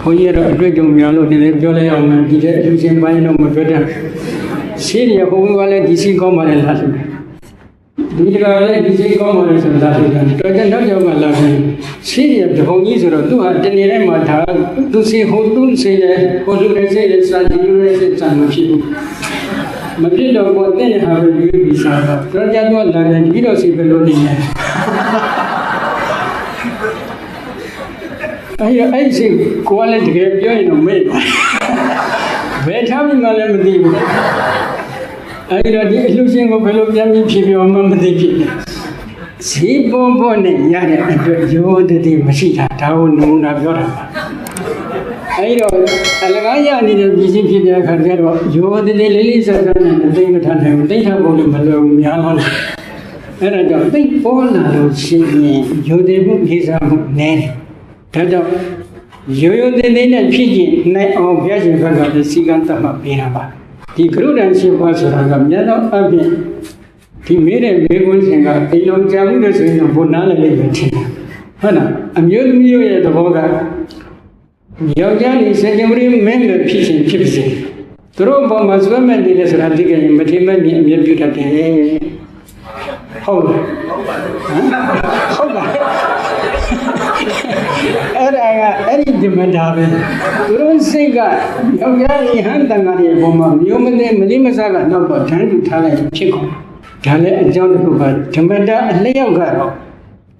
ဘုန်းကြီးကတော့အတွေ့အကြုံများလို့ဒီလေးပြောလိုက်အောင်မယ်ဒီတဲ့အလူရှင်ပိုင်းတော့မပြောတတ်ရှိရဘုန်းကြီးကလည်းဒီစီကောင်းပါလေလားဆိုဒီတကလည်းဒီစီကောင်းပါလေဆိုတာလားဆိုတော့ကျွန်တော်ကြောင့်ကလာတယ်ရှိရဘုန်းကြီးဆိုတော့သူဟာတနေ့တိုင်းမှာဒါသူစီဟိုသူစီလေဟိုလူလည်းစိတ်လည်းစာဒီလူလည်းစိတ်စာမဖြစ်ဘူးမဖြစ်တော့ကိုယ်တဲ့ဟာပဲဒီဒီစားတော့ကျွန်တော်ကြောင့်လာတယ်ဒီတော့စီဘယ်လိုနေလဲ အဲ့ရအဲ့စီကိုယ်လည်းတကယ်ပြောရင်တော့မေ့ပါဘယ်ထားမှလည်းမသိဘူးအဲ့တော့ဒီအလှရှင်ကိုဘယ်လိုပြန်ပြီးဖြေပြောမှမသိဖြစ်ဘူးဈေးပေါ်ပေါ်နဲ့ရတဲ့အတွက်ရိုးတည်မရှိတာဒါကိုနမူနာပြောတာပါအဲ့တော့အလကားရနေတဲ့ပြည်စည်းဖြစ်တဲ့အခါကျတော့ရိုးတည်လေးလေးဆက်ဆက်နဲ့သိမထားနိုင်ဘူးသိထားဖို့လည်းမလွယ်ဘူးများတော့အဲ့ဒါကြောင့်သိပေါ်လာလို့ရှိရင်ရိုးတည်မှုကိစ္စမှုနည်းတယ် ဒါကြောင့်ရိုးရိုးတည်တည်နဲ့ဖြစ်ကျင်နိုင်အောင်ဘုရားရှင်ဘက်ကလည်းစီကံတတ်မှပေးတာပါဒီကရုဏာရှင်ဘုရားဆိုတာကမြတ်သောအပြင်ဒီမေးတဲ့မေးခွန်းစဉ်ကအိမ်တော်ကြာမှုတဲ့ဆိုရင်တော့ဘုနာလည်းလည်းထင်တယ်ဟုတ်လားအမျိုးသမီးရဲ့သဘောကယောက်ျားလေးစัจ jawari မင်းလည်းဖြစ်ခြင်းဖြစ်ပါစေသူတို့ဘောမှာစွဲမဲ့နေတယ်ဆိုတာသိကြရင်မထင်မဲ့မြင်အမြဲပြုတတ်တယ်ဟုတ်လားဟမ်ဟုတ်ပါ အဲ့ဒါကအဲ့ဒီဒီမတာပဲသူတို့စိတ်ကယောက်ျားလေးဟန်တန်ကလေးဘောမှာမျိုးမသိမလေးမစားကတော့တော့တန်းတူထားလိုက်ဖြစ်ကုန်ဒါလည်းအကြောင်းတစ်ခုပါဓမ္မတာအလျောက်ကတော့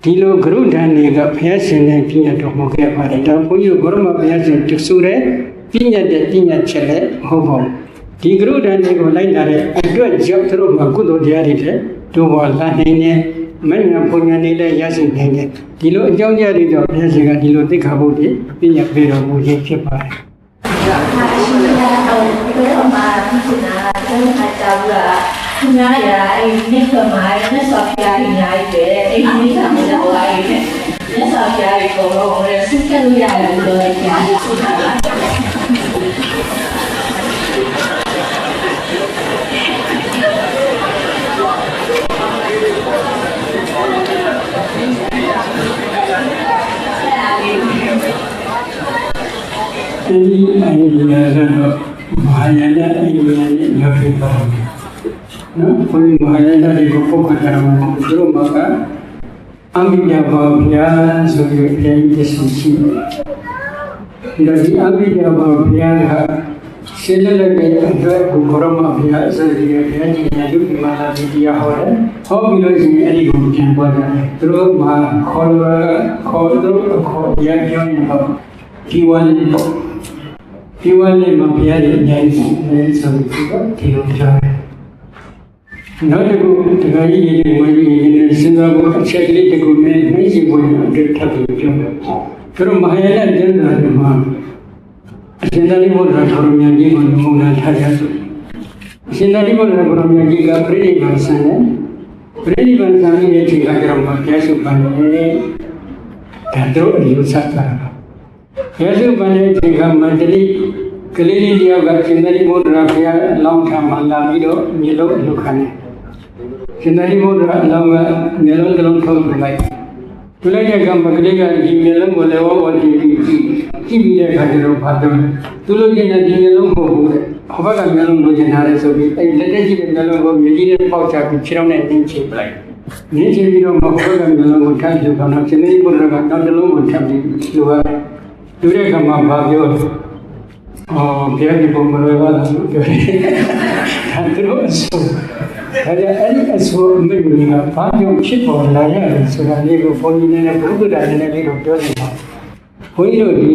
ဒီလိုဂရုဒဏ်တွေကဘုရားရှင်နဲ့ပြည့်ညတ်တော်မူခဲ့ပါတယ်ဒါဘုန်းကြီးတို့ဘုရမဘုရားရှင်တဆူတဲ့ပြည့်ညတ်တဲ့ပြည့်ညတ်ချက်လည်းဟုတ်ပါဘူးဒီဂရုဒဏ်တွေကိုလိုက်လာတဲ့အတွက်ကြောင့်သူတို့မှာကုသိုလ်တရားတွေတဲ့တို့ဘောလာနိုင်နေ မဉ္ဇဉ်ဘုံညာနေလည်းရရှိနိုင်တယ်ဒီလိုအကြောင်းတရားတွေကြောင့်ဘုရားရှင်ကဒီလိုသိက္ခာပုဒ်တွေပြည့်ညတ်ပေးတော်မူခြင်းဖြစ်ပါတယ်ဟာရှိတာတော့ဒီလိုမှဖြစ်နေတာတော့ခါကြောက်တာခင်ဗျားရအဲ့ဒီနေ့ကမှနဲ့ဆော့ဖ်ဝဲအများကြီးပဲအဲ့ဒီနေ့ကမှတော့ဝိုင်းနဲ့နဲ့ဆော့ဖ်ဝဲကိုတော့ရစကလို့ရတယ်လို့ပြောကြတယ် ဆိုတာပါအဲဒီအိန္ဒိယကတော့မဟာယာနအိန္ဒိယနဲ့ရောက်ဖြစ်ပါတယ်။နော်ဘုရားမဟာယာနတွေကိုပုဂ္ဂိုလ်တရားမှာသူတို့မှာကအမိယဘာဘုရားဆိုပြီးပြန်ရည်ရှိတယ်။ဒီတော့ဒီအမိယဘာဘုရားကရှင်းလက်တဲ့အတွက်ကိုဘရမဘုရားအစရိယဘုရားကြီးညာလူဒီမာလာဒီတရားဟောတယ်။ဟောပြီးလို့ရှိရင်အဲ့ဒီကိုပြန်ပွားတယ်။သူတို့မှာခေါ်လာခေါ်တော့ခေါ်ရပြောရင်တော့ ဒီဝါလေးပေါ့ဒီဝါလေးမှာဘုရားရဲ့အများကြီးရှိတယ်ဆိုပြီးတော့ဒီလိုကြားတယ်။နောက်တစ်ခုတခါကြီးရေတွေဝင်ပြီးရေတွေစဉ်းစားဖို့အချက်ကလေးတစ်ခုနဲ့နှိမ့်စီဖို့အတွက်ထပ်ပြီးပြောတယ်။သူတို့မဟာယာနကျမ်းစာတွေမှာအရှင်သာရိပုတ္တရာဘုရားမြတ်ကြီးကနမူနာထားရဆိုအရှင်သာရိပုတ္တရာဘုရားမြတ်ကြီးကပြိဋိဘံဆံတယ်ပြိဋိဘံဆံရဲ့ချိန်ကကြောင့်မပြည့်စုံပါနဲ့ဒါတို့အယူဆတာ ပါပြည့်စုံပါတဲ့ချိန်ကမန္တလေးကလေးလေးတယောက်ကရှင်သာရိပုတ္တရာဘုရားအလောင်းထံမှာလာပြီးတော့မြေလုံးအလုခံတယ်ရှင်သာရိပုတ္တရာအလောင်းကမြေလုံးတစ်လုံးထုတ်လိုက်သူလိုက်တဲ့ကံပကလေးကဒီမျိုးလုံးကိုလည်းဝဝတီတီကြည့်ကြည့်ပြီးတဲ့အခါကျတော့ဘာပြောလဲသူလိုချင်တဲ့ဒီမျိုးလုံးမဟုတ်ဘူးတဲ့ဟောဘက်ကမျိုးလုံးလိုချင်တာလေဆိုပြီးအဲ့လက်တက်ရှိတဲ့မျိုးလုံးကိုမြေကြီးနဲ့ပေါက်ချပြီးခြေထောက်နဲ့နင်းချိပလိုက်နင်းချိပြီးတော့မဟုတ်ဘက်ကမျိုးလုံးကိုထပ်ယူတော့နောက်ရှင်သေးဘုရားကနောက်တစ်လုံးကိုထပ်ပြီးလူကလူ တဲ့ကမှာဘာပြောလဲအော်ဘုရားဒီပုံမလွယ်ပါလားလို့ပြောတယ်ဒါသူတို့အဆိုဒါကြအဲ့ဒီအဆိုအမိန့်ကဘာကြောင့်ဖြစ်ပေါ်လာရလဲဆိုတာလေးကိုဘုန်းကြီးနဲ့ဘုရားတရားနဲ့လေးကိုပြောနေတာဘုန်းကြီးတို့ဒီ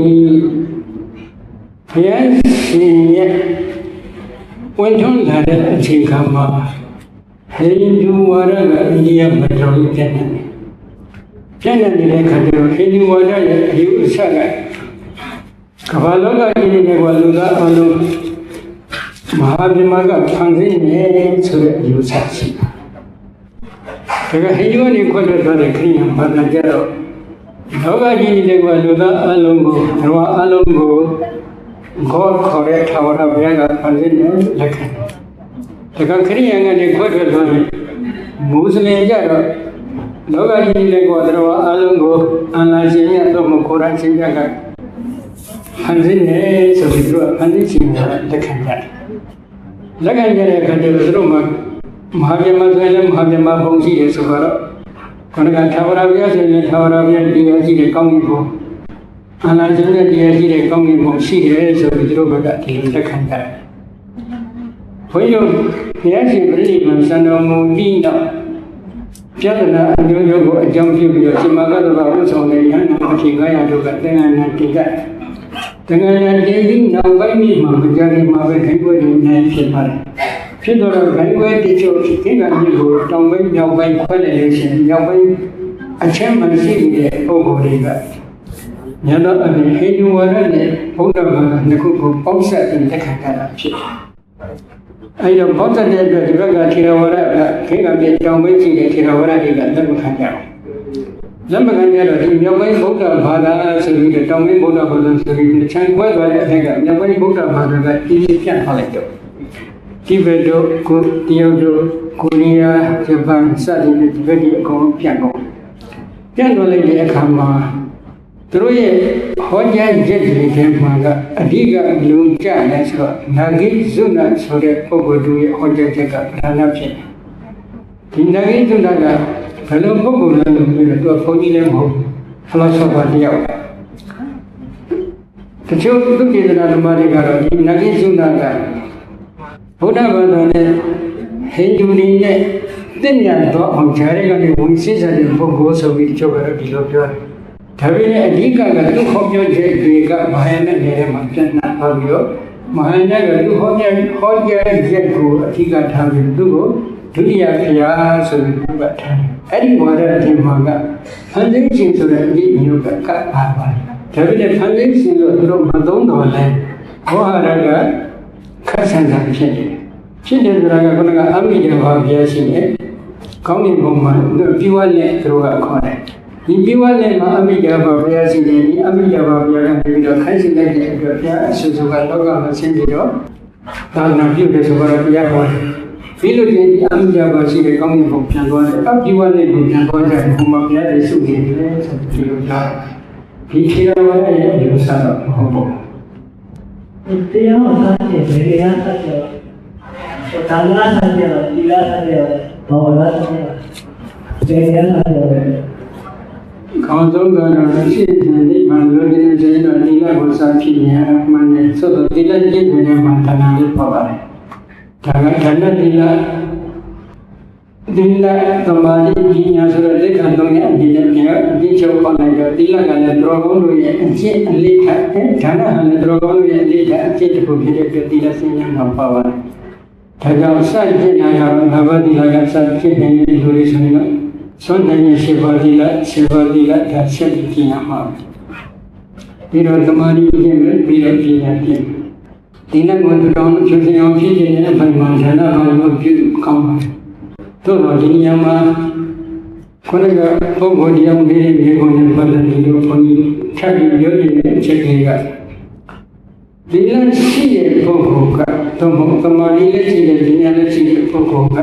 ဘုရားရှင်ရဲ့ဝင်ထွန်းလာတဲ့အချိန်ခါမှာဟိန္ဒူဝါဒကအိန္ဒိယမတော်ကြီးပြန်နေတယ်ပြန်နေတဲ့ခါကျတော့ဟိန္ဒူဝါဒရဲ့အယူအဆကကမ္ဘာလောကကြီးနဲ့ကလူသားအလုံးမဟာဗြဟ္မာကဖန်ဆင်းနေဆိုတဲ့အယူဆရှိတယ်ဒါကဟိန္ဒူကနေခွတ်ထွက်သွားတဲ့ခရိယံဘာသာကြတော့လောကကြီးနဲ့ကလူသားအလုံးကိုဘဝအလုံးကိုခေါ်ခေါ်တဲ့ထာဝရဘုရားကဖန်ဆင်းနေလက်ခံတယ်ဒါကခရိယံကနေခွတ်ထွက်သွားတဲ့မွတ်စလင်ကြတော့လောကကြီးနဲ့ကသရဝအလုံးကိုအလ္လာရှင်ရဲ့သို့မဟုတ်ကုရ်အာန်ရှင်က ဖန်ဆင်းနေဆိုပြီးသူကဖန်ဆင်းခြင်းကလက်ခံကြတယ်လက်ခံကြတဲ့အခါကျတော့သူတို့မှာမဟာဗျမဆိုရင်လည်းမဟာဗျမဘုံရှိတယ်ဆိုတော့ခန္ဓာကသာဝရဗျာဆိုရင်သာဝရဗျာတရားရှိတဲ့ကောင်းကင်ဘုံအနာကျတဲ့တရားရှိတဲ့ကောင်းကင်ဘုံရှိတယ်ဆိုပြီးသူတို့ဘက်ကဒီလိုလက်ခံကြတယ်ဘုန်းကြီးတို့ဘုရားရှင်ပြိဋိဘံစံတော်မူပြီးတော့ပြဿနာအမျိုးမျိုးကိုအကြောင်းပြုပြီးတော့ရှင်မဂ္ဂတဘာဥဆောင်တဲ့ယန္နာအချိန်900တို့ကသင်္ကန်းနဲ့တိက သင်္ကန်းနဲ့တိပြီးနောက်ပိုင်းမှာမကြခင်မှာပဲခိုင်ပွဲတွေနေဖြစ်ပါတယ်ဖြစ်တော့ခိုင်ပွဲတိကျဖြစ်ကိန်းကမျိုးကိုတောင်ပိုင်းမြောက်ပိုင်းခွဲလိုက်လို့ရှိရင်မြောက်ပိုင်းအချက်မှရှိတဲ့ပုဂ္ဂိုလ်တွေကညတော့အပြင်ဟိန္ဒူဝါဒနဲ့ဘုရားဘာသာနှစ်ခုကိုပေါင်းစပ်ပြီးတက်ခံကြတာဖြစ်တယ်အဲဒီတော့ဘောဓတဲ့အတွက်ဒီဘက်ကထေရဝါဒကခေကမြေတောင်ပိုင်းရှိတဲ့ထေရဝါဒတွေကလက်မခံကြဘူး လက်မခံကြတော့ဒီမြောက်ပိုင်းဗုဒ္ဓဘာသာဆိုပြီးတော့တောင်ပိုင်းဗုဒ္ဓဘာသာဆိုပြီးတခြားကွဲသွားတဲ့အထက်ကမြောက်ပိုင်းဗုဒ္ဓဘာသာကကြီးကြီးပြန့်ထားလိုက်တော့ဒီဘက်တို့ကိုတရုတ်တို့ကိုရီးယားဂျပန်စသည်ဖြင့်ဒီဘက်ဒီအကုန်လုံးပြန့်ကုန်ပြန့်သွားလိုက်တဲ့အခါမှာသူတို့ရဲ့ဟောကြားချက်တွေထဲမှာကအဓိကလုံကြတယ်ဆိုတော့နာဂိဇုနာဆိုတဲ့ပုဂ္ဂိုလ်တို့ရဲ့ဟောကြားချက်ကပဓာနာဖြစ်တယ်ဒီနာဂိဇုနာက ဘယ်လိုပုဂ္ဂိုလ်လဲလို့ပြောတော့သူကဘုန်းကြီးလည်းမဟုတ်ဖလားဆောပါတယောက်တချို့သူကေသနာဓမ္မတွေကတော့ဒီနာဂိဇုနာကဘုရားဘာသာနဲ့ဟိန္ဒူတွေနဲ့တင့်ညာတော့အောင်ခြားတဲ့ကနေဝင်စစ်စားတဲ့ပုဂ္ဂိုလ်ဆိုပြီးတချို့ကတော့ဒီလိုပြောတယ်ဒါပေမဲ့အဓိကကသူခေါ်ပြောချက်တွေကမဟာယာနနယ်ထဲမှာပြန့်နှံ့သွားပြီးတော့မဟာယာနကသူဟောကြားဟောကြားချက်ကိုအဓိကထားပြီးသူ့ကို ဒုတိယခရာဆိုပြီးပြတ်ထားတယ်။အဲ့ဒီဝါဒအထင်မှာကဖန်ဆင်းခြင်းဆိုတဲ့အရေးမျိုးကကပ်ပါပါတယ်။ဒါပေမဲ့ဖန်ဆင်းခြင်းလို့သူတို့မသုံးတော်လဲဘောဟာရကခက်ဆန်ဆန်ဖြစ်နေတယ်။ဖြစ်တယ်ဆိုတာကခုနကအမိတေဘာဘုရားရှင်ရဲ့ကောင်းကင်ဘုံမှာပြဝနဲ့သူတို့ကခေါ်တယ်။ဒီပြဝနဲ့မှာအမိတေဘာဘုရားရှင်ရဲ့ဒီအမိတေဘာဘုရားကနေပြီးတော့ခိုင်းစီလိုက်တဲ့အတွက်ဘုရားအဆူဆူကလောကမှာဆင်းပြီးတော့သာသနာပြုတယ်ဆိုတော့ဘုရားဟောတယ်။ ဒီလိုတင်အမိယာပါရှိတဲ့ကောင်းကင်ဘုံပြန်သွားတယ်အပြိဝနဲ့ကိုပြန်သွားတဲ့ဘုံမှာဘုရားရဲ့စုနေတယ်ဆိုပြီးဒီလိုကြားဒီခေရဝရဲ့အယူဆတော့မဟုတ်ဘူးတရားမစားတဲ့ဘယ်တရားစားကြလဲဒါနစားကြလဲဒီလားစားကြလဲဘောလားစားကြလဲဘယ်တရားစားကြလဲခေါင်းဆုံးကတော့ရှိတဲ့နိဗ္ဗာန်လို့ဒီလိုဆိုရင်တော့ဒီကကိုစားဖြစ်ရင်အမှန်နဲ့သို့တော့ဒီလက်ကျင့်တဲ့မှာတဏှာလေးပေါ်ပါတယ် ဒါကဓဏ္ဍဒီလဒီလသမာဓိပညာဆိုတဲ့လက်ခံသုံးရဲ့အဒီနဲ့ပြန်အဒီချုပ်ပေါ်လိုက်တော့ဒီလကလည်းတော်ကောင်းတို့ရဲ့အကျင့်အလေးထားတဲ့ဓဏ္ဍဟာလည်းတော်ကောင်းတို့ရဲ့အလေးထားအကျင့်တစ်ခုဖြစ်တဲ့အတွက်ဒီလက်စဉ္ညာမှာပါပါတယ်ဒါကြောင့်စတဲ့နာရငါးပါးဒီလကစဖြစ်နေတဲ့လူတွေဆိုရင်တော့သွန်နိုင်ရဲ့ရှိပါဒီလရှိပါဒီလဒါဆက်ပြီးကျင့်ရမှာပြီးတော့သမာဓိကျင့်မယ်ပြီးတော့ပညာကျင့် ဒီနေ့ကိုတူတော်ဖြူစင်အောင်ဖြစ်ခြင်းနဲ့ဖိုင်မှန်ဌာနဘာလို့ပြုကောင်းပါတယ်တို့တော့ဒီညမှာခုနကပုဂ္ဂိုလ်တရားမေးတဲ့မြေကုန်နဲ့ပတ်သက်ပြီးတော့ဘုန်းကြီးထပ်ပြီးပြောနေတဲ့အချက်တွေကဒီလရှိတဲ့ပုဂ္ဂိုလ်ကတော့မဟုတ်သမာဓိလက်ရှိတဲ့ဉာဏ်လက်ရှိတဲ့ပုဂ္ဂိုလ်က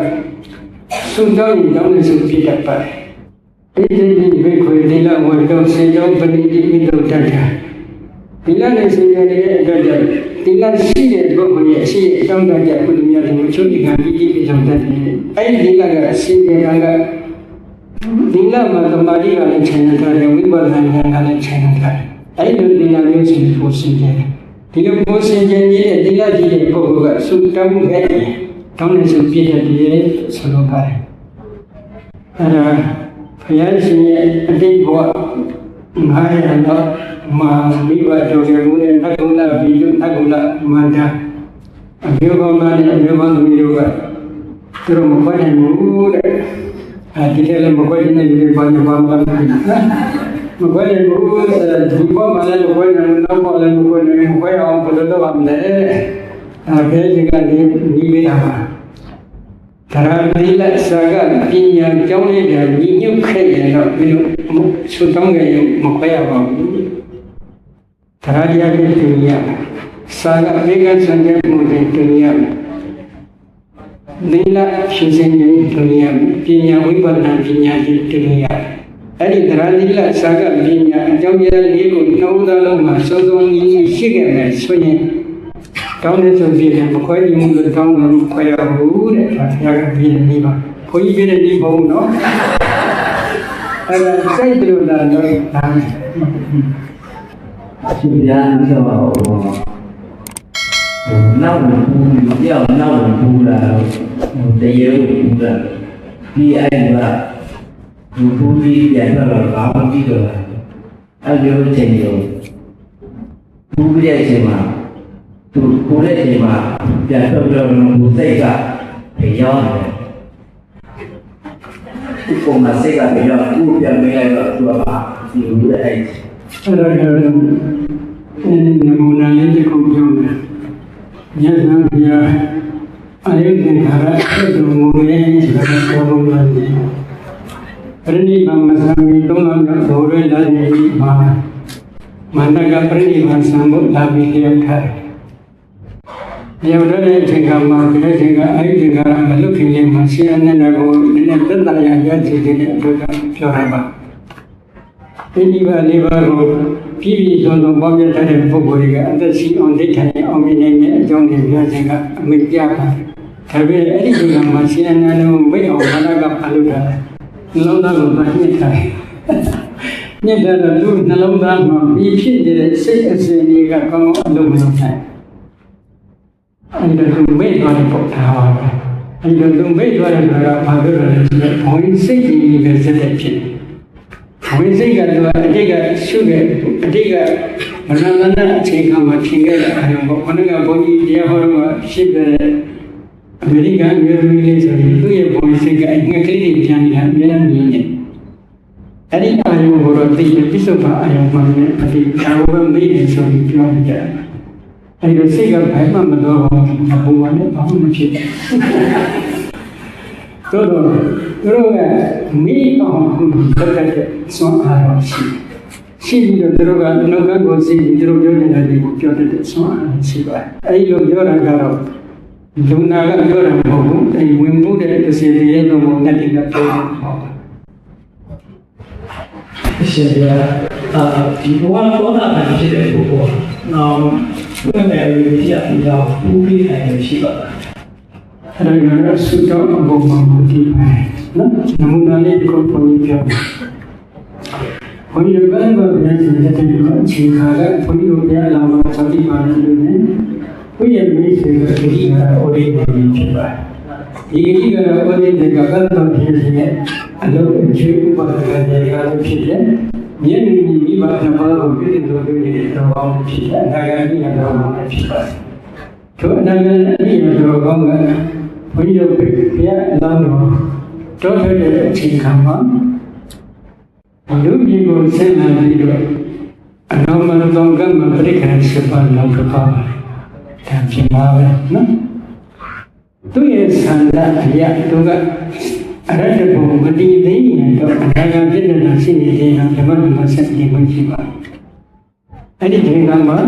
သုတောင်းရင်တောင်းနေစုပြတတ်ပါတယ်ဣတိပိဘိခွေသီလဝတ္တောစေတောပဏိတိမိတုတ္တတာ ဒီလနဲ့စေရတဲ့အတွက်ကြောင့်ဒီလရှိတဲ့ပုဂ္ဂိုလ်ရဲ့အရှိအကြောင်းတရားကုသမြတ်ကိုချုပ်ဒီကံပြီးပြီးပြဆောင်တတ်တယ်အဲ့ဒီဒီလကအရှိတရားကဒီလမှာသမာဓိကလည်းခြံထားတယ်ဝိပဿနာဉာဏ်ကလည်းခြံထားတယ်အဲ့ဒီဒီလမျိုးရှိဖို့ရှိတယ်ဒီလိုကိုယ်စင်ကြယ်ကြီးတဲ့ဒီလကြီးတဲ့ပုဂ္ဂိုလ်ကသုတောင်းခဲ့တယ်တောင်းနေစုပြည့်တဲ့ဒီဆိုလိုပါတယ်အဲ့ဒါဘုရားရှင်ရဲ့အတိတ်ဘဝ ငါးရတော့မာမိဘတော်ရဲ့ကိုယ်နဲ့နတ်ကုလဘီလူနတ်ကုလမန္တာအမျိုးကောင်းသားနဲ့အမျိုးကောင်းသမီးတို့ကသူတို့မခွင့်နိုင်ဘူးတဲ့အဲဒီထဲလည်းမခွင့်နိုင်တဲ့ဘာမှမပါဘူးမခွင့်နိုင်ဘူးဒီပေါ်မှာလည်းမခွင့်နိုင်ဘူးနောက်ပေါ်လည်းမခွင့်နိုင်ဘူးခွင့်အောင်ဘယ်လိုလုပ်ရမလဲအဲဘယ်ဒီကနေနီးလေးရမှာ ဒါရတိလက်စာကပညာကြောင်းလေးပြန်ညီညွတ်ခဲ့ရင်တော့ဒီလိုဆုတောင်းကြရင်မခွဲရပါဘူး။ဒါရတရားကိုတူရမယ်။စာကမေကစံတဲ့မှုတွေတူရမယ်။နိလရှင်စင်ကြီးတူရမယ်။ပညာဝိပဿနာပညာကြီးတူရမယ်။အဲ့ဒီသရဏိလစာကပညာအကြောင်းရင်းလေးကိုနှောင်းသားလုံးမှာစုံစုံကြီးကြီးရှိခဲ့မယ်ဆိုရင် တောင်းတဲ့ဆိုပြီးမခွဲရင်မလို့တောင်းလို့ခွဲရဘူးတဲ့ဘုရားကပြည့်နေပါဘုန်းကြီးပြည့်တဲ့ဒီဘုံနော်အဲ့ဒါစိတ်တို့လာတော့ဒါအရှင်ဘုရားဆိုတော့ဟိုနောက်ဝင်ပူးပြောင်းနောက်ဝင်ပူးလာတော့ဟိုတရေကိုပူးလာဒီအဲ့ကဘူပူးပြီးပြန်တော့ဘာမှမကြည့်တော့ဘူးအဲ့ဒီလိုချိန်ရောပူးပြတဲ့အချိန်မှာ သူကိုယ်တဲ့အချိန်မှာပြန်တော့ပြောလို့ဘူစိတ်ကပြောင်းတယ်ဒီပုံမှာစိတ်ကပြောင်းဘူးပြန်မလိုက်တော့သူကပါဒီလိုတဲ့အဲ့အဲ့ဒါကနမူနာလေးတစ်ခုပြောမယ်ညဇံဘုရားအရိသင်္ခါရအဲ့ဒီမူလေးဆိုတာပြောလို့ရတယ်ပရိနိဗ္ဗာန်မသံမီသုံးလုံးတော့ဘောရဲလာနေပြီမှာမန္တကပရိနိဗ္ဗာန်ဆံဖို့လာပြီးလျက်ထားတယ် ရောက်တဲ့အချိန်ကမှဒီအချိန်ကအဲ့ဒီကမလွတ်ခင်လေးမှာဆရာနဲ့ကိုနည်းနည်းသက်သာရရစီတဲ့အတွက်ပြောရပါဒီဒီပါလေးပါကိုပြည်ပြည်စုံစုံပေါင်းပြထားတဲ့ပုဂ္ဂိုလ်တွေကအသက်ရှိအောင်ဒိဋ္ဌာန်အောင်မြင်နိုင်တဲ့အကြောင်းတွေပြောခြင်းကအမိပြပါတယ်။ဒါပေမဲ့အဲ့ဒီကမှရှင်အနန္ဒကိုမိတ်အောင်ဘာသာကဖတ်လို့တာနှလုံးသားကိုမှညှစ်ထားတယ်။ညှစ်တယ်လို့သူနှလုံးသားမှာပြီးဖြစ်နေတဲ့စိတ်အစဉ်တွေကကောင်းကောင်းအလုံးမလုံးနိုင်။ အဲ့ဒါသူမိတ်သွားတဲ့ပုံထားပါပဲ။အဲ့ဒါသူမိတ်သွားတဲ့ကဘာလို့လဲဆိုတော့ဘုန်းကြီးစိတ်ကြီးပဲစက်တဲ့ဖြစ်တယ်။ဝိစိတ်ကတော့အတိတ်ကရှုခဲ့အတိတ်ကမရဏနာအခြေခံမှာထင်ခဲ့တဲ့အရင်ပေါ့ခဏကဘုန်းကြီးတရားဟောတော့ရှိတဲ့အမေရိကန်မျိုးသမီးလေးဆိုရင်သူ့ရဲ့ဘုန်းကြီးစိတ်ကအငှက်ကလေးတွေပြန်နေတာအများကြီးမြင်နေအဲ့ဒီအာယုံကိုတော့သိတဲ့ပြစ္ဆုတ်ပါအာယုံမှလည်းအတိအကျဘမေ့နေဆိုပြီးပြောနေကြတယ် အဲ့ဒီစိတ်ကဘာမှမတော်ဘူးဘုံကလည်းဘာမှမဖြစ်ဘူးတို့တော့တို့ကမိအောင်တက်တဲ့စွမ်းအားရောရှိရှိပြီးတော့တို့ကလောကကိုစီတို့ပြောနေတာဒီကိုပြောတဲ့စွမ်းအားရှိပါတယ်အဲဒီလိုပြောတာကတော့လူနာကပြောတာမဟုတ်ဘူးအဲဝင်မှုတဲ့တစ်စီတည်းရဲ့တော့နဲ့တိကပြောတာဟုတ်ပါအရှင်ဘုရားအာဒီဘဝသောတာပန်ဖြစ်တဲ့ပုဂ္ဂိုလ် နောက်ဘယ်နဲ့ရည်ရည်ရောက်ပူပြီးနိုင်ရရှိပါလားအဲ့ဒါကတော့သုတော်အဘုံမှာမတည်ပါနော်နမူနာလေးကိုပုံပြပြောဘုန်းကြီးတို့ကလည်းပြန်စီတဲ့တေတော့အချိန်ခါကဘုန်းကြီးတို့တရားလာမှာသတိပါနေလို့ねဘုရားမိတ်ဆွေကဒီကအိုလေးနေဖြစ်ပါတယ် ဒီကကြီးကတော့အိုလေးတွေကကတော့ဖြစ်နေအလုံးအကျွေးဥပါဒကတွေကတော့ဖြစ်တယ်မြင့်မြင့်ကြီးမိဘနှစ်ပါးကိုပြည့်စုံလို့နေတော့ကောင်းဖြစ်တယ်အနာဂတ်ကြီးကတော့ဖြစ်ပါတယ်တို့အနာဂတ်အမြင်တော်ကောင်းကဘုန်းကြီးတို့ဘုရားအလောင်းတော်တောထွက်တဲ့အချိန်ခါမှာလူကြီးကိုဆင်းလာပြီးတော့အနောမနတောကမ္မပရိက္ခဏစပါလောကပါဒါဖြစ်ပါပဲနော် သူရဲ့ဆန္ဒအရာသူကအရတ္တဘုံမတိသိရင်တော့အနာဂတ်ဖြစ်တဲ့ရှိနေတယ်ဓမ္မဓမ္မဆက်ပြီးဝင်ရှိပါအဲ့ဒီချိန်ကမှာ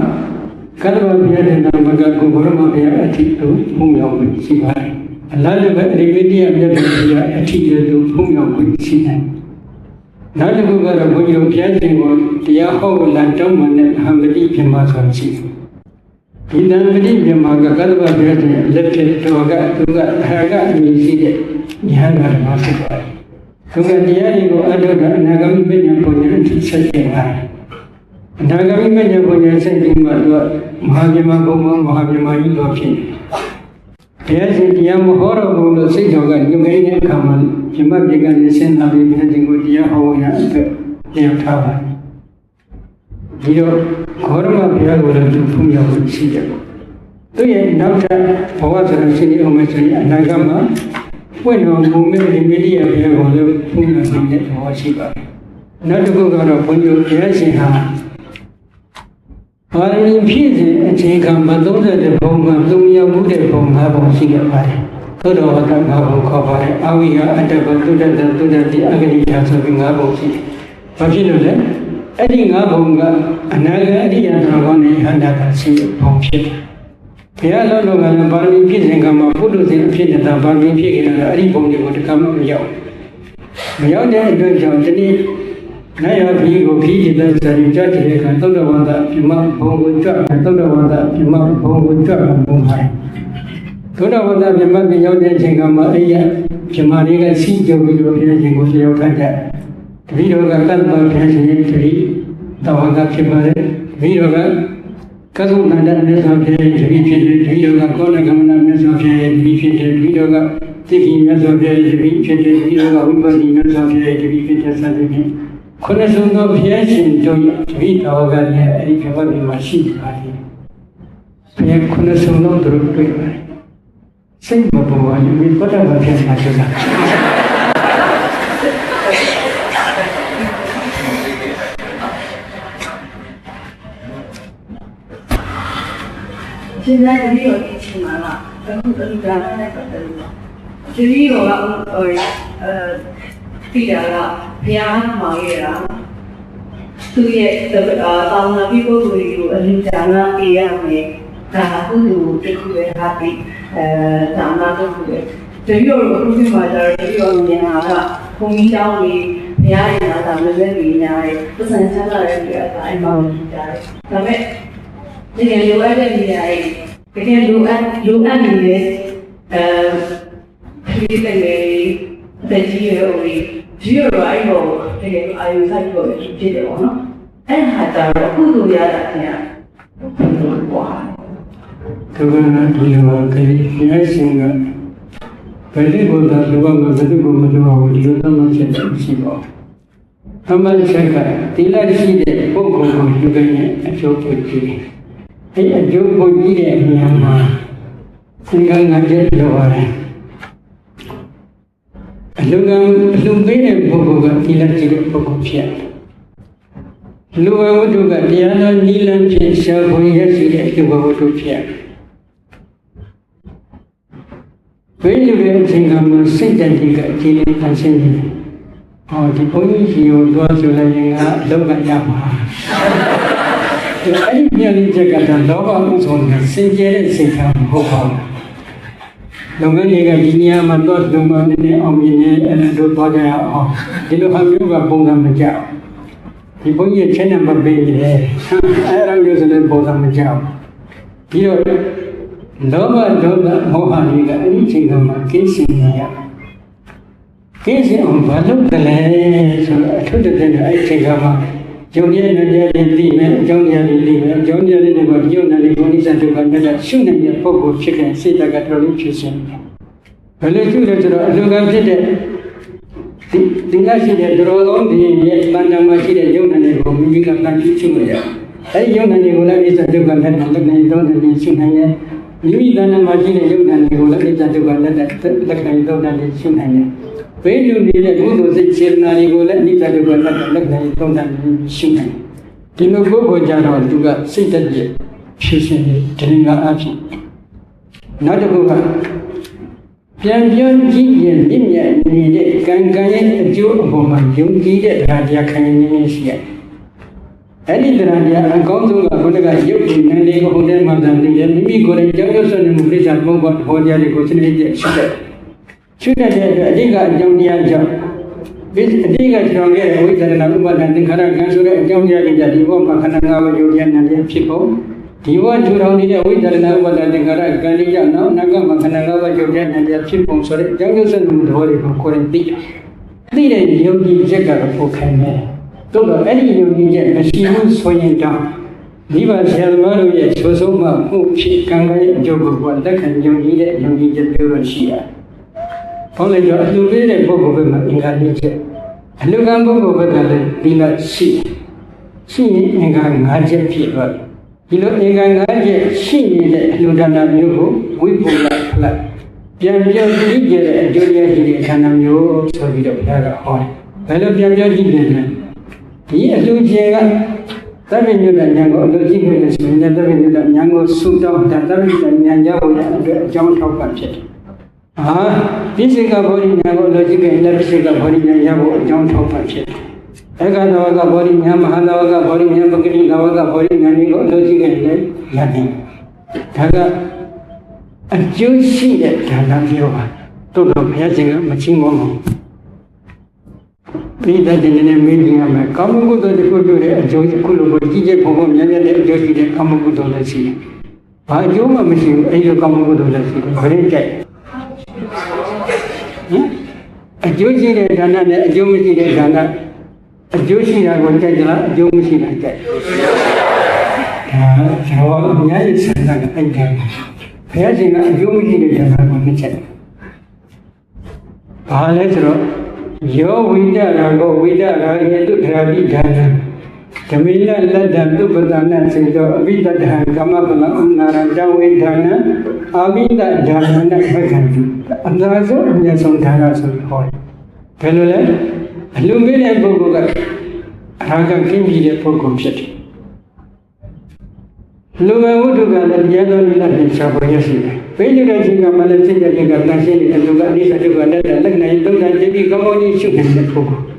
ကတ္တဝဘုရားတဲ့နာမကကိုဘုရမဘုရားအထိတို့ဘုံရောက်ပြီးရှိပါတယ်အလားတူပဲအရိဝိတ္တယမြတ်ဘုရားအထိတို့ဘုံရောက်ပြီးရှိတယ်နောက်တစ်ခုကတော့ဘုန်းကြီးတို့ဘုရားရှင်ကိုတရားဟောလာတောင်းမှနဲ့ဟံပတိပြမဆိုရှိတယ် ဒီတံပတိပြမကကတ္တဝဘုရားရှင်လက်ဖြစ်တော်ကသူကအဟာကအမည်ရှိတဲ့ဉာဏ်ကမှာဖြစ်ပါတယ်သူကတရားတွေကိုအထုကအနာဂမိပညာပုံညာအထိဆက်တင်ပါတယ်အနာဂမိပညာပုံညာဆက်တင်မှသူကမဟာပြမဘုံမဟာပြမကြီးတော်ဖြစ်တယ်ဘုရားရှင်တရားမဟောတော်မူလို့စိတ်တော်ကညှိနှိုင်းတဲ့အခါမှာပြမပြေကနေဆင်းလာပြီးဘုရားရှင်ကိုတရားဟောရအတွက်ပြန်ထားပါတယ် ဒီတော့ခေါရမဘုရားကိုလည်းသူဖုံးရောက်ရှိတယ်ပေါ့သူရဲ့နောက်ထပ်ဘဝဆိုလို့ရှိရင်အောင်မယ်ဆိုရင်အနာဂတ်မှာပွင့်တော်မူမဲ့ဒီမိတိယဘုရားကိုလည်းဖုံးရနိုင်တဲ့ဘဝရှိပါတယ်နောက်တစ်ခုကတော့ဘုန်းကြီးတို့ဘုရားရှင်ဟာဘာလို့ဖြစ်စဉ်အခြေခံမှာ30ဘုံမှာသုံးရောက်မှုတဲ့ဘုံ၅ဘုံရှိခဲ့ပါတယ်သို့တော်ဝတ္တ၅ဘုံခေါ်ပါတယ်အဝိယအတ္တဘသုဒ္ဓတသုဒ္ဓတိအဂတိတာဆိုပြီး၅ဘုံရှိတယ်ဘာဖြစ်လို့လဲ အဲ့ဒီ၅ဘုံကအနာဂတ်အရိယတော်ကောင်းနေဟန္တာကရှိဘုံဖြစ်တယ်ဘုရားလုံးလုံးကလည်းပါရမီပြည့်စုံကမှာပုထုဇဉ်အဖြစ်နဲ့ဒါပါရမီပြည့်ကြတာအဲ့ဒီဘုံတွေကိုတကမှမရောက်မရောက်တဲ့အတွက်ကြောင့်ဒီနေ့နိုင်ရပြီကိုခီးကြည့်တဲ့စရိကြတ်တဲ့ကသုတ္တဝါဒပြမဘုံကိုကြွသုတ္တဝါဒပြမဘုံကိုကြွဘုံဟိုင်းသုတ္တဝါဒပြမပြရောက်တဲ့အချိန်ကမှအဲ့ရပြမလေးကစီးကြပြီးတော့ပြည့်ခြင်းကိုပြောထားတဲ့ တပည့်တော်ကတတ်မှပြည့်ခြင်းတတိတဝါဒဖြစ်ပါတယ်တပည့်တော်ကကသုနန္ဒမြတ်စွာဘုရားတပည့်ဖြစ်တယ်တပည့်တော်ကကောဏကမနမြတ်စွာဘုရားတပည့်ဖြစ်တယ်တပည့်တော်ကသိက္ခာမြတ်စွာဘုရားတပည့်ဖြစ်တယ်တပည့်တော်ကဝိပဿနာမြတ်စွာဘုရားတပည့်ဖြစ်တဲ့စသဖြင့်ခုနဆုံးသောဘုရားရှင်တို့ရဲ့တပည့်တော်ကလည်းအဲ့ဒီဘဝဒီမှာရှိပါသေးတယ်ဘုရားခုနဆုံးသောသူတို့တွေ့ပါတယ်စိတ်မပေါ်ပါဘူးဒီပတ္တဗဖြစ်မှာဆိုတာ ရှင်းတဲ့ဒီလိုဒီချိန်မှာကအခုတလူဒါနနဲ့ပတ်သက်လို့ဒီဒီတော့ဟိုအဲပြည်တာကဘုရားမောင်ရတာသူ့ရဲ့တောင်းလာပြီးပုဂ္ဂိုလ်တွေကိုအလူဒါနပေးရမယ်ဒါကကုသိုလ်တစ်ခုပဲဟာပြီးအဲဒါနတစ်ခုပဲဒီလိုအခုဒီမှာကျတော့ဒီလိုမြန်မာကဘုံကြီးတောင်းပြီးဘုရားရဲ့နာတာလည်းလည်းနေရတယ်ပတ်စံချမ်းသာတဲ့ပြည်ကတိုင်းမှာကြားတယ်ဒါပေမဲ့ တကယ်လိုအပ်တဲ့နေရာတွေတကယ်လိုအပ်လိုအပ်နေတဲ့အဲဒီတဲ့လေအသက်ကြီးရဲ့ဦးလေးဒီရောအဲ့တော့တကယ်အာယုဆိုင်ကိုဖြစ်တယ်ပေါ့နော်အဲ့ဟာကြတော့အခုလိုရတာခင်ဗျာဟောသူကဒီလိုကလေးဘုရားရှင်ကဘယ်ဒီဘုရားလူကမဘယ်ဒီဘုမလူအောင်ဒီလိုသမဖြစ်တယ်ရှိပါဘူးအမှန်ချက်ကတိလရှိတဲ့ပုဂ္ဂိုလ်ကိုယူခဲ့ရင်အကျိုးပြုကြည့် အဲ့အကျိုးပြုကြည့်တဲ့နေရာမှာသင်္ကန်းကကျလိုပါတယ်အလူကံအလူပေးတဲ့ပုဂ္ဂိုလ်ကတိလရှိတဲ့ပုဂ္ဂိုလ်ဖြစ်လူဘဝတ္ထုကတရားတော်နိလန်းဖြင့်ရှားဖွေရရှိတဲ့လူဘဝတ္ထုဖြစ်ဘယ်လိုလဲအချိန်ကမှစိတ်တည်းကအခြေအနေတန်ရှင်းနေတယ်။ဟောဒီဘုန်းကြီးရှင်ကိုသွားဆိုလိုက်ရင်ကအလောကရမှာ။ဒီ အဲ့ဒီဉာဏ်လေးချက်ကတော့လောဘဥစ္စာကစင်ကြဲတဲ့စိတ်ကမဟုတ်ပါဘူး။လုပ်ငန်းတွေကဒီနေရာမှာတော့ဒုံမနေနေအောင်မြင်နေအဲ့ဒါတို့သွားကြရအောင်။ဒီလိုဟာမျိုးကပုံစံမကြောက်။ဒီဘုန်းကြီးချက်နဲ့မပေးနေတယ်။အဲ့ဒါမျိုးဆိုလည်းပုံစံမကြောက်။ပြီးတော့လောဘဒေါသမောဟတွေကအဲ့ဒီချိန်ကမှကိစ္စနေရကိစ္စအောင်ဘာလို့ကလေးဆိုတော့အထုတည်းတဲ့အဲ့ဒီချိန်ကမှ ယုံရည်နဲ့တရားချင်းသိမယ်အကြောင်းတရားတွေသိမယ်အကြောင်းတရားတွေနဲ့ယုံနေတယ်ဘုန်းကြီးစံတို့ကလည်းရှုနေတဲ့ပုဂ္ဂိုလ်ဖြစ်တဲ့စိတ်တကတော်လေးဖြစ်စဉ်ဘယ်လိုရှုလဲဆိုတော့အလူကံဖြစ်တဲ့ဒီဒီကရှိတဲ့ဒရောသုံးဒီရဲ့တဏ္ဍာမှာရှိတဲ့ယုံနေကိုမိမိကတန်ကြည့်ရှုနေရအဲဒီယုံနေကိုလည်းအိသဒုက္ခနဲ့လက်နေသုံးနေရှုနိုင်ရဲ့မိမိတဏ္ဍာမှာရှိတဲ့ယုံနေကိုလည်းအိသဒုက္ခနဲ့လက်နေသုံးနေရှုနိုင်ရဲ့ ဘယ်လိုနေတဲ့ကုသိုလ်စိတ်စေနာတွေကိုလည်းအိသဒုက္ခနဲ့လက်နေသုံးနေရှုနိုင်ဒီလိုပုဂ္ဂိုလ်ကြတော့သူကစိတ်တက်ရဲ့ဖြစ်ရှင်တဲ့ဒီငါအဖြစ်နောက်တစ်ခုကပြန်ပြောကြည့်ရင်မြင့်မြတ်နေတဲ့ကံကံရဲ့အကျိုးအပေါ်မှာယုံကြည်တဲ့တရားတရားခံရင်နေရှိရတယ်။အဲ့ဒီတရားတရားအကောင်းဆုံးကဘုရားကရုပ်တည်နေလေးကိုဟိုတဲမှာတန်တယ်မိမိကိုယ်တိုင်ကြောက်ရွံ့စွနေမှုပြစ္ဆာဘုံဘဟောကြားလေးကိုစနေကျရှိတယ်။ ရှိတဲ့အတွက်အဓိကအကြောင်းတရားကြောင့်ဒီအဓိကကြောင့်ရဲ့ဝိသရဏဥပါဒသင်္ခါရကံဆိုတဲ့အကြောင်းတရားတွေဒီဘောမှာခန္ဓာ၅ပါးယုတ်ရနေတယ်ဖြစ်ဖို့ဒီဘဝထူထောင်နေတဲ့ဝိသရဏဥပါဒသင်္ခါရကံလေးကြောင့်နောက်နောက်ကမှာခန္ဓာ၅ပါးယုတ်ရနေတယ်ဖြစ်ပုံဆိုတဲ့အကြောင်းကျဆက်မှုသဘောတွေကိုကိုယ်တိုင်သိတယ်။သိတဲ့ယုံကြည်ချက်ကတော့ပိုခိုင်တယ်။သို့တော့အဲ့ဒီယုံကြည်ချက်မရှိဘူးဆိုရင်တော့မိဘဆရာသမားတို့ရဲ့ဆိုဆုံးမှမှုဖြစ်ကံကံရဲ့အကျိုးကိုလက်ခံယုံကြည်တဲ့ယုံကြည်ချက်ပြောလို့ရှိရတယ်။ ဘောလည်းတော့အလှူပေးတဲ့ပုဂ္ဂိုလ်ဘက်မှာအင်္ဂါလေးချက်အလှူကံပုဂ္ဂိုလ်ဘက်ကလည်းဒီလိုရှိရှိရင်အင်္ဂါ၅ချက်ဖြစ်သွားတယ်ဒီလိုအင်္ဂါ၅ချက်ရှိနေတဲ့အလှူဒါနမျိုးကိုဝိပုလ္လဖလိုက်ပြန်ပြောကြည့်ကြတဲ့အကျိုးတရားရှိတဲ့ခန္ဓာမျိုးဆိုပြီးတော့ဘုရားကဟောတယ်ဘယ်လိုပြန်ပြောကြည့်နေလဲဒီအလှူခြင်းကသဗ္ဗညုတဉာဏ်ကိုအလှူကြည့်နေလို့ဆိုရင်သဗ္ဗညုတဉာဏ်ကိုဆုတောင်းတာသဗ္ဗညုတဉာဏ်ကြောင့်အတွက်အကြောင်းထောက်ပံ့ဖြစ်တယ် အာပိစိကဘောဓိညာကိုလောจิကလည်းပိစိကဘောဓိညာရဖို့အကြောင်းထောက်ပံ့ဖြစ်တယ်။ဧကသဝကဘောဓိညာမဟာသဝကဘောဓိညာပဂရိသဝကဘောဓိညာတွေကိုလောจิကလည်းရတယ်။ဒါကအကျိုးရှိတဲ့ဒါနမျိုးပါ။တို့တော့ဘုရားရှင်ကမချင်းမောဘူး။ပြိတ္တတင်နေမေးကြည့်ရမယ်ကာမဂုဏ်တစ်ခုပြုတဲ့အကျိုးအခုလိုကိုကြီးကျယ်ပုံပုံမြတ်မြတ်တဲ့အကျိုးရှိတဲ့ကာမဂုဏ်လည်းရှိတယ်။ဘာအကျိုးမှမရှိဘူးအဲဒီလိုကာမဂုဏ်လည်းရှိတယ်။ဘယ်နဲ့ကြိုက်ဟမ် အကျိုးရှိတဲ့ဒါနနဲ့အကျိုးမရှိတဲ့ဒါနအကျိုးရှိတာကိုကြိုက်ကြလားအကျိုးမရှိတာကြိုက်ဒါတော့အများကြီးဆန္ဒကအဲ့ဒါဘုရားရှင်ကအကျိုးမရှိတဲ့ဒါနကိုနှစ်ချက်ဘာလဲဆိုတော့ယောဝိတရာကိုဝိတရာယေတုဓရာပိဒါန ဓမေနလတ္တသုပဒနာစေတောအဘိတတဟံကမ္မပလဥနာရတဝိဒါနအာဘိတဒါနနဲ့ဘက္ခံတုအန္တရာဆိုအမြတ်ဆုံးဒါနဆိုပြီးဟောတယ်ဘယ်လိုလဲအလူမေးတဲ့ပုဂ္ဂိုလ်ကအရာကကင်းပြီးတဲ့ပုဂ္ဂိုလ်ဖြစ်တယ်လူဝဝုဒ္ဓကလည်းတရားတော်လေးနဲ့ရှားပေါ်ရရှိတယ်။ဘိညုတဲ့ချိန်ကမှလည်းစိတ်ကြတဲ့ကတန်ရှင်းတဲ့အလူကအနိစ္စဒုက္ခလက်တဲ့လက်နိုင်သုံးတန်ကြည့်ပြီးကောင်းကောင်းကြီးရှုနေတဲ့ပုဂ္ဂိုလ်။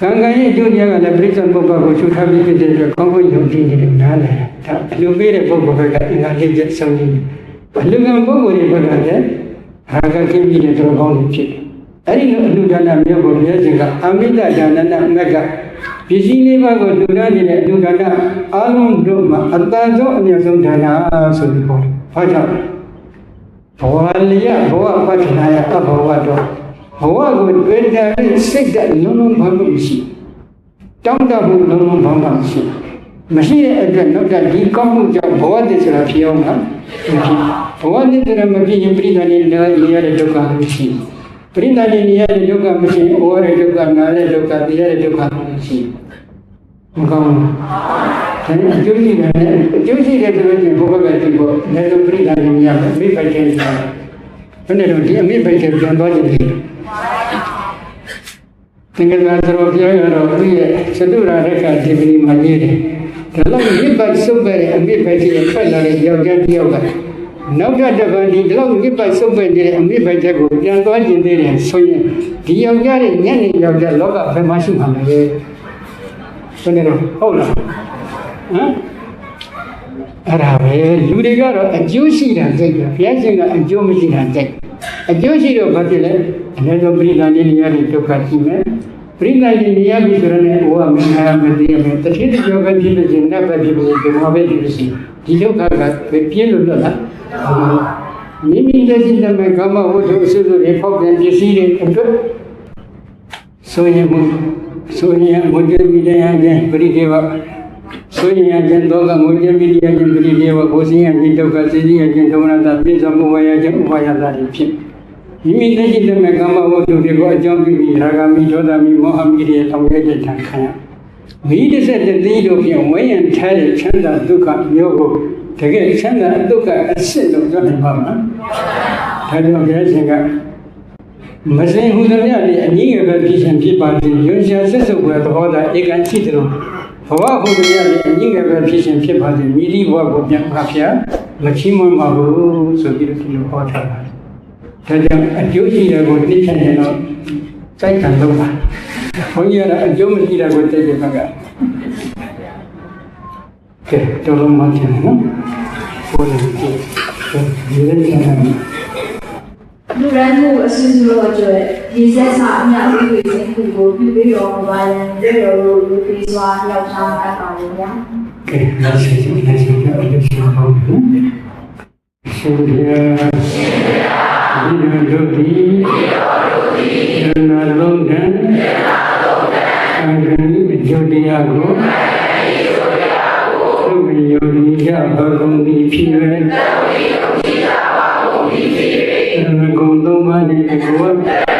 ကံကံရဲ့အကျိုးတရားကလည်းပြိဿဘုပ္ပကိုရှုထားပြီးဖြစ်တဲ့အတွက်ကောင်းကောင်းယုံကြည်နေတဲ့နားလည်။ဒါအလူပေးတဲ့ပုဂ္ဂိုလ်ကအင်္ဂါလေးချက်ဆုံးနေတယ်။အလူကံပုဂ္ဂိုလ်တွေဘက်ကလည်းအာကကင်းပြီးတဲ့တော်ကောင်းတွေဖြစ်တယ်။အဲဒီလိုအလူဒါနမျိုးကိုမြဲခြင်းကအမိတ္တဒါနနဲ့မက်ကပစ္စည်းလေးပါးကိုလူရနေတဲ့အလူဒါနအလုံးတို့မှာအတန်ဆုံးအမြတ်ဆုံးဒါနဆိုပြီးခေါ်တယ်။ဘာကြောင့်လဲဘဝလျဘဝပဋ္ဌာယအဘဝတော့ ဘဝကိုတွေ့တဲ့စိတ်ဓာတ်လုံးလုံးဘာလို့မရှိတောင်းတမှုလုံးလုံးဘာမှမရှိမရှိတဲ့အတွက်နောက်တဲ့ဒီကောင်းမှုကြောင့်ဘဝတည်းဆိုတာဖြစ်အောင်လားဘဝတည်းဆိုတာမဖြစ်ရင်ပြိတ္တာနေနေရတဲ့ဒုက္ခမရှိပြိတ္တာနေနေရတဲ့ဒုက္ခမရှိရင်ဩရတဲ့ဒုက္ခနာတဲ့ဒုက္ခသိရတဲ့ဒုက္ခမရှိမကောင်းဘူးဒါနဲ့အကျိုးရှိတယ်နဲ့အကျိုးရှိတယ်ဆိုလို့ရှိရင်ဘုဘကကြည့်ဖို့လည်းလုံးပြိတ္တာနေရမယ်မိပိုက်တဲ့ဆိုတာဘယ်နဲ့တော့ဒီအမိပိုက်တဲ့ပြန်သွားကြည့်တယ် သင်္ကန်းသာတော်ပြောရတော့သူရဲ့သတုရာရခဒီပတိမှာရေးတယ်ဒါလောက်မိပိုက်စုပ်ပဲအမိပိုက်ကြီးဖက်လာတဲ့ယောက်ျားတစ်ယောက်ကနောက်ထပ်တစ်ပတ်ဒီလောက်မိပိုက်စုပ်ပဲနေတဲ့အမိပိုက်ချက်ကိုပြန်သွားကျင်သေးတယ်ဆိုရင်ဒီယောက်ျားရဲ့ညနေယောက်ျားလောကဘယ်မှာရှိမှာလဲဘယ်နဲ့တော့ဟုတ်လားဟမ် အဲ့ဒါပဲလူတွေကတော့အကျိုးရှိတာကြိုက်တယ်ဘုရားရှင်ကအကျိုးမရှိတာကြိုက်အကျိုးရှိတော့ဘာဖြစ်လဲအနည်းဆုံးပြိဿာနေရတဲ့ဒုက္ခရှိမယ်ပြိဿာနေနေရပြီဆိုတော့လည်းဘဝမနာမသိရမယ်တတိတကြောပဲဖြစ်လို့ရှင်နတ်ပဲဖြစ်လို့ဒီမှာပဲဖြစ်လို့ရှိဒီဒုက္ခကပြင်းလို့တော့လားမိမိတည်းရှိတဲ့ကာမဝတ္ထုအစွတ်တွေဖောက်ပြန်ပစ္စည်းတွေအတွက်ဆိုရင်မှုဆိုရင်ဘုဒ္ဓဝိဒယခြင်းပရိဒေဝ ဆိုရင်ခြင်းဒုက္ခငုံခြင်းပိရိယခြင်းပရိဒေဝကိုစင်းရခြင်းဒုက္ခစေစီရခြင်းဒုက္ခနာပြစ္ဆမဝယခြင်းဥပါယတာတွေဖြစ်မိမိသိတဲ့မဲ့ကာမဝတ္ထုတွေကိုအကြောင်းပြုပြီးရာဂမိဒေါသမိမောဟမိတွေထောင်ခဲ့တဲ့ထံခံရမိတစ်ဆက်တည်းတို့ဖြင့်ဝိညာဉ်ထားတဲ့ချမ်းသာဒုက္ခမျိုးကိုတကယ်ချမ်းသာဒုက္ခအစစ်လို့ပြောနိုင်ပါမလားဒါကြောင့်ဘုရားရှင်ကမစင်ဟူသည်များဒီအနည်းငယ်ပဲဖြစ်ရှင်ဖြစ်ပါစေရွှေရှာဆက်စုပ်ပဲသဘောသာဧကန်ရှိတယ်လို့ ဘဝဟူသည်များဒီအနည်းငယ်ပဲဖြစ်ရှင်ဖြစ်ပါစေမိဒီဘဝကိုပြန်ပါဖျားမချီးမွမ်းပါဘူးဆိုပြီးတော့ဒီလိုဟောထားပါတယ်ဒါကြောင့်အကျိုးရှိတဲ့ကိုသိချင်ရင်တော့စိုက်ခံလုပ်ပါဘုန်းကြီးကအကျိုးမရှိတဲ့ကိုသိတဲ့ဘက်ကကဲတော်လုံးမှချင်တယ်နော်ဘုန်းကြီးကြည့်ဒီလိုချင်တယ်လူရန်မှုအစည်းအဝေးအ တွက်ဒီဆက်စာအမြဥပဒေစဉ်ခုကိုပြုပြီးတော့ဘာလန်တဲ့ရောလူပြီးစွာရောက်ထားအပ်ပါလိမ့်မယ် que la sensibilidad es una elección común. Surya, Vina Jyoti, Jana Londan, Angani Jyoti Ago, Sumi Yodi Ja Bhagavi Phive, Jana Gondo Mani Go,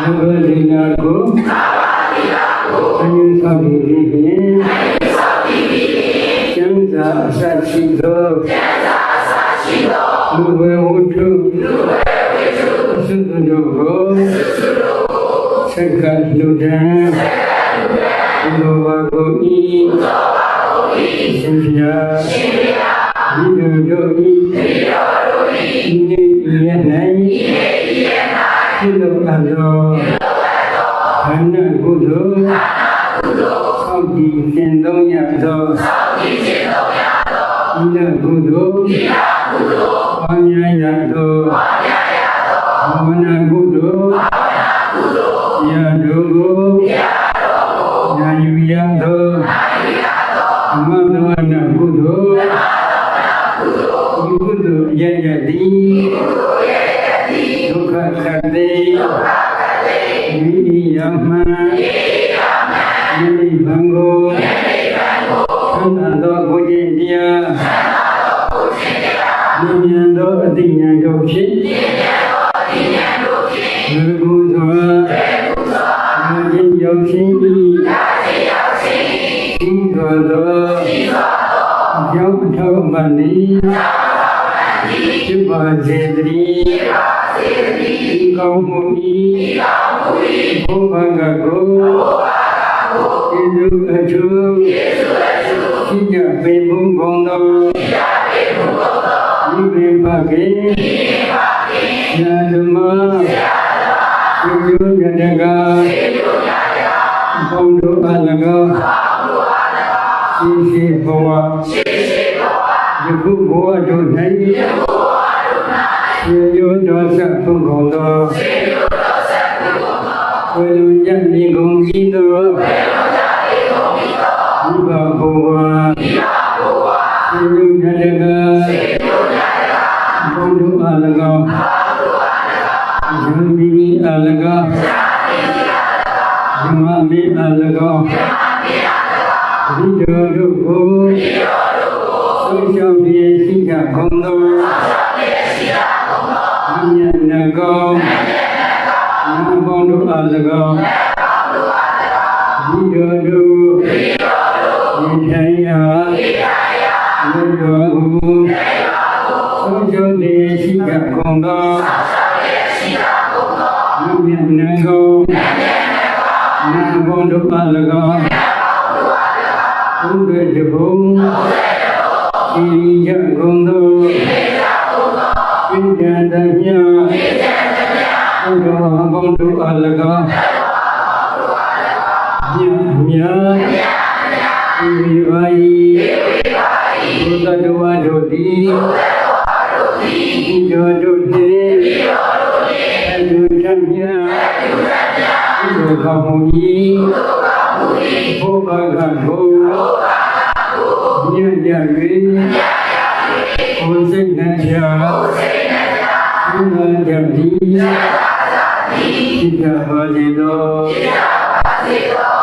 Navadina Go, Ayun Sabi Vipin, ကျမ်းစာအစရှိသောကျမ်းစာအစရှိသောလူဝေဝတ္ထုလူဝေဝတ္ထုသုတ္တတို့ကိုသုတ္တတို့ကိုသက္ကလူဒံသက္ကလူဒံဘုရားကိုဤဘုရားကိုဤရှင်ဘုရားရှင်ဘုရားဒီလိုတို့ဤဒီလိုတို့ဤဒီနေ့ဤရ၌ဤနေ့ဤ ရ၌ဒီလိုအပ်သောဒီလိုအပ်သောခန္ဓာကုသိုလ်ခန္ဓာကုသိုလ်သောက်တည်သင်သုံးရသောဤလကုသိုလ် ဘူးမိဘပေမှုကုန်သောဤပင်မခင်ဤ con Di dơ đưa စိတ်နဲ့ကြာကိုစိတ်နဲ့ကြာသုဏ္ဏယတိသာသာတိဖြစ်ပါစေသောဖြစ်ပါစေသော